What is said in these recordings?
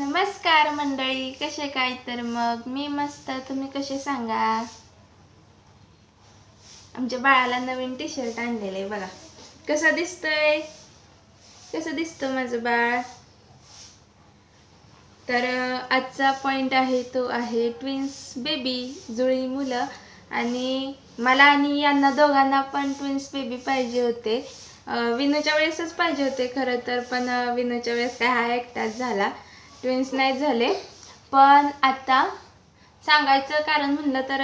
नमस्कार मंडळी कसे काय तर मग? मी मस्त. तुम्ही कसे सांगा? आमच्या बाळाला नवीन टी शर्ट आणलेलं आहे बघा. कसं दिसतंय? कसं दिसतं माझं बाळ? तर आजचा पॉइंट आहे तो आहे ट्विन्स बेबी जुळी मुलं. आणि मला आणि यांना दोघांना पण ट्विन्स बेबी पाहिजे होते. विनूच्या वेळेसच पाहिजे होते खरं तर पण विनूच्या वेळेस काय हा एकटाच झाला. ट्विन्स नाही झाले. पण आता सांगायचं कारण म्हणलं तर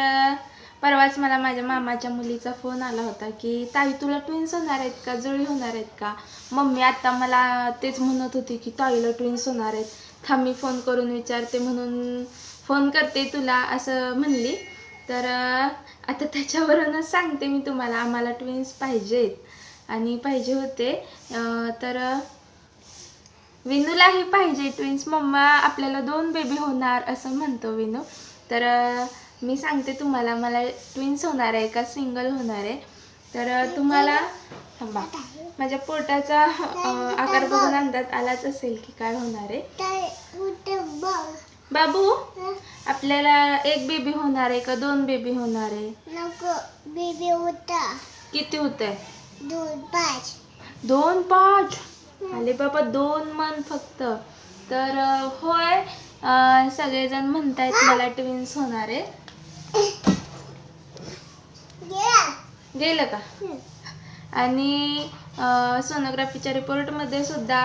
परवाच मला माझ्या मामाच्या मुलीचा फोन आला होता की ताई तुला ट्विन्स होणार आहेत का? जुळी होणार आहेत का? मम्मी आता मला तेच म्हणत होती की ताईला ट्विन्स होणार आहेत. थांब मी फोन करून विचारते म्हणून फोन करते तुला असं म्हणली. तर आता त्याच्यावरूनच सांगते मी तुम्हाला आम्हाला ट्विन्स पाहिजेत आणि पाहिजे होते. तर विनूलाही पाहिजे ट्विन्स मम्मा आपल्याला दोन बेबी होणार असं म्हणतो विनू. तर मी सांगते तुम्हाला मला ट्विन्स होणार आहे का सिंगल होणार आहे. तर तुम्हाला थांबा. माझ्या पोटाचा आकार बघून अंदाज आलाच असेल की काय होणार आहे. बाबू आपल्याला एक बेबी होणार आहे का दोन बेबी होणार आहे? नको बेबी होता किती होत आहे दोन पाच. दोन पाच? आले बाबा दोन मन फक्त. तर होय सगळेजण म्हणतायत मला ट्विन्स होणार आहे गेलं का? आणि सोनोग्राफीच्या रिपोर्टमध्ये सुद्धा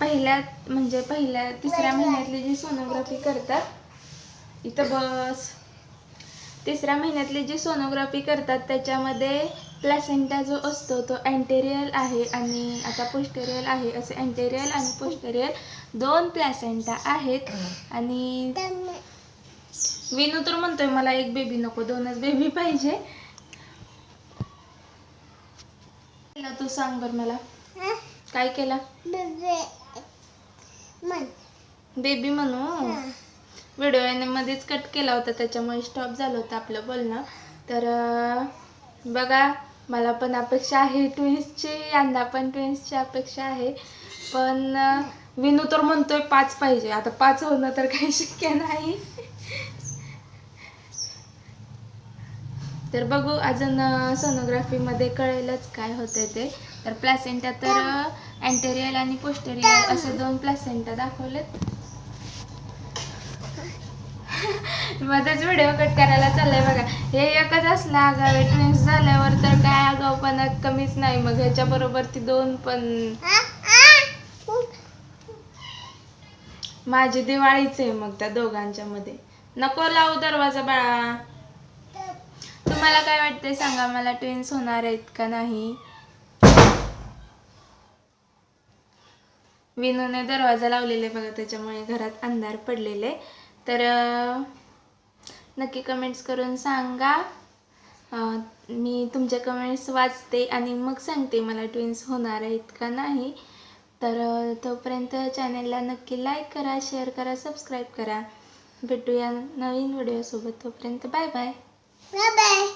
पहिल्या म्हणजे पहिल्या तिसऱ्या महिन्यातली जी सोनोग्राफी करतात इथं बस. तिसऱ्या महिन्यातली जी सोनोग्राफी करतात त्याच्यामध्ये प्लॅसेंटा जो असतो तो अँटेरियल आहे आणि आता पोस्टेरियल आहे. असे अँटेरियल आणि पोस्टेरियल दोन प्लॅसेंटा आहेत. आणि विनू तर म्हणतोय मला एक बेबी नको दोनच बेबी पाहिजे. तू सांग बर मला. काय केला? बेबी बेबी म्हणू व्हिडिओ मध्येच कट केला होता त्याच्यामुळे स्टॉप झालं होतं आपलं बोलणं. तर बघा. मला पण अपेक्षा आहे. ट्विन्सची यांना पण ट्विन्सची अपेक्षा आहे. पण विनू तर म्हणतोय पाच पाहिजे. आता पाच होणं तर काही शक्य नाही. तर बघू अजून सोनोग्राफीमध्ये कळेलच काय होतंय ते. तर प्लॅसेंटा तर अँटेरियल आणि पोस्टेरियल असे दोन प्लॅसेंटा दाखवलेत. मध्येच व्हिडिओ कट करायला चाललाय बघा. हे एकच असला आगावे. ट्विन्स झाल्यावर तर काय आगावपणा कमीच नाही. मग ह्याच्या बरोबर ती दोन पण. माझी दिवाळीच आहे मग त्या दोघांच्या मध्ये. नको लावू दरवाजा बाळा. तुम्हाला काय वाटतंय सांगा? मला ट्विन्स होणार आहेत का नाही? विनूने दरवाजा लावलेले बघा. त्याच्यामुळे घरात अंधार पडलेले. तर नक्की कमेंट्स करून सांगा. मी तुमच्या कमेंट्स वाचते आणि मग सांगते मला ट्विन्स होणार आहेत का नाही. तर तोपर्यंत चॅनलला नक्की लाईक करा शेअर करा सबस्क्राईब करा. भेटूया नवीन व्हिडिओसोबत तोपर्यंत बाय बाय बाय बाय